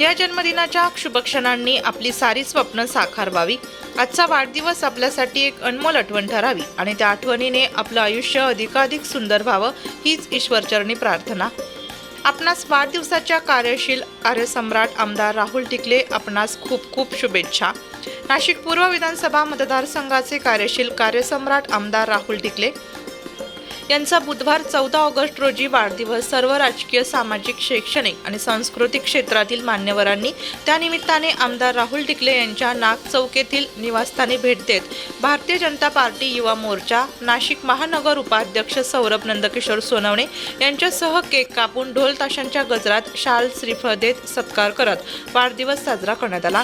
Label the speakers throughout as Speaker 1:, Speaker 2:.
Speaker 1: या जन्मदिनाच्या शुभक्षणांनी आपली सारी स्वप्न साकार व्हावी. आजचा वाढदिवस आपल्यासाठी एक अनमोल आठवण ठरावी आणि त्या आठवणीने आपलं आयुष्य अधिकाधिक सुंदर व्हावं हीच ईश्वरचरणी प्रार्थना. आपणास वाढदिवसाच्या कार्यशील कार्यसम्राट आमदार राहुल टिकले आपणास खूप खूप शुभेच्छा. नाशिक पूर्व विधानसभा मतदारसंघाचे कार्यशील कार्यसम्राट आमदार राहुल टिकले यांचा बुधवार चौदा ऑगस्ट रोजी वाढदिवस. सर्व राजकीय सामाजिक शैक्षणिक आणि सांस्कृतिक क्षेत्रातील मान्यवरांनी त्यानिमित्ताने आमदार राहुल टिकले यांच्या नाग चौक येथील निवासस्थानी भेट देत भारतीय जनता पार्टी युवा मोर्चा नाशिक महानगर उपाध्यक्ष सौरभ नंदकिशोर सोनवणे यांच्यासह केक कापून ढोल ताशांच्या गजरात शाल श्रीफळ देत सत्कार करत वाढदिवस साजरा करण्यात आला.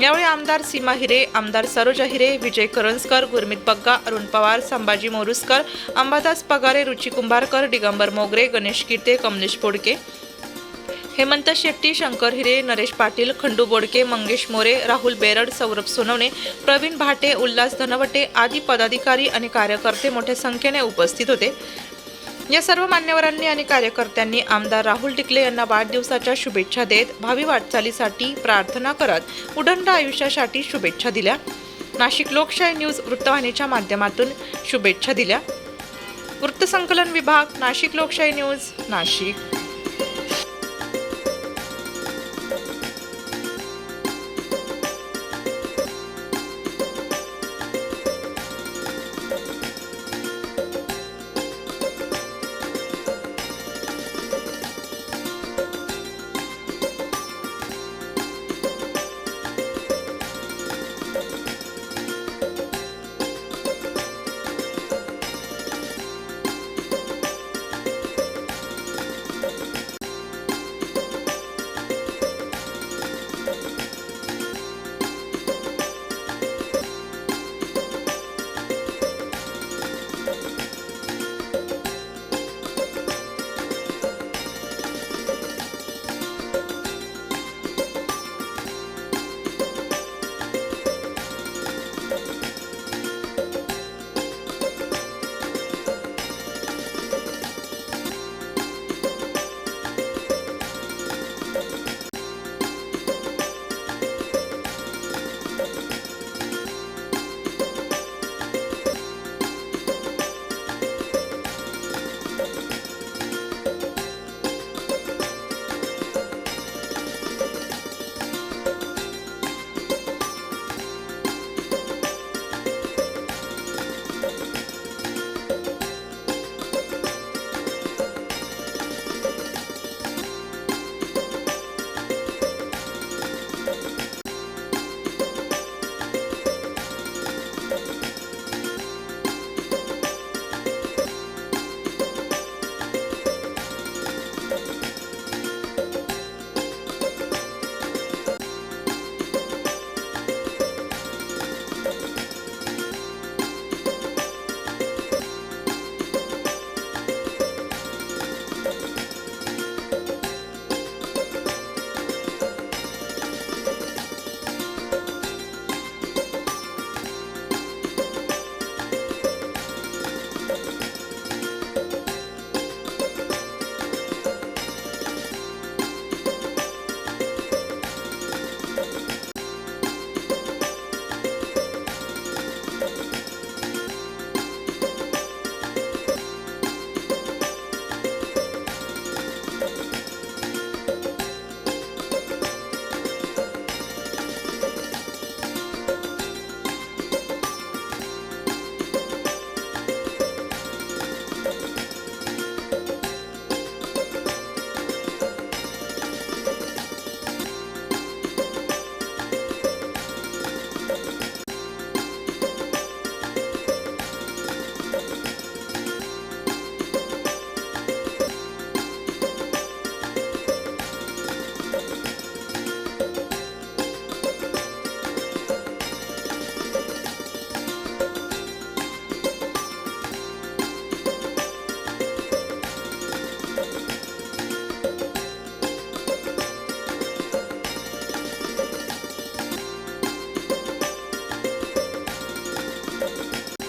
Speaker 1: यावेळी आमदार सीमा हिरे आमदार सरोजा हिरे विजय करंजकर गुरमीत बग्गा अरुण पवार संभाजी मोरुसकर अंबादास पगारे रुची कुंभारकर दिगंबर मोगरे गणेश कीर्ते कमलेश बोडके हेमंत शेट्टी शंकर हिरे नरेश पाटील खंडू बोडके मंगेश मोरे राहुल बेरड सौरभ सोनवणे प्रवीण भाटे उल्हास धनवटे आदी पदाधिकारी आणि कार्यकर्ते मोठ्या संख्येने उपस्थित होते. या सर्व मान्यवरांनी आणि कार्यकर्त्यांनी आमदार राहुल टिकले यांना वाढदिवसाच्या शुभेच्छा देत भावी वाटचालीसाठी प्रार्थना करत उडंड आयुष्यासाठी शुभेच्छा दिल्या. नाशिक लोकशाही न्यूज वृत्तवाहिनीच्या माध्यमातून शुभेच्छा दिल्या. वृत्तसंकलन विभाग नाशिक लोकशाही न्यूज नाशिक.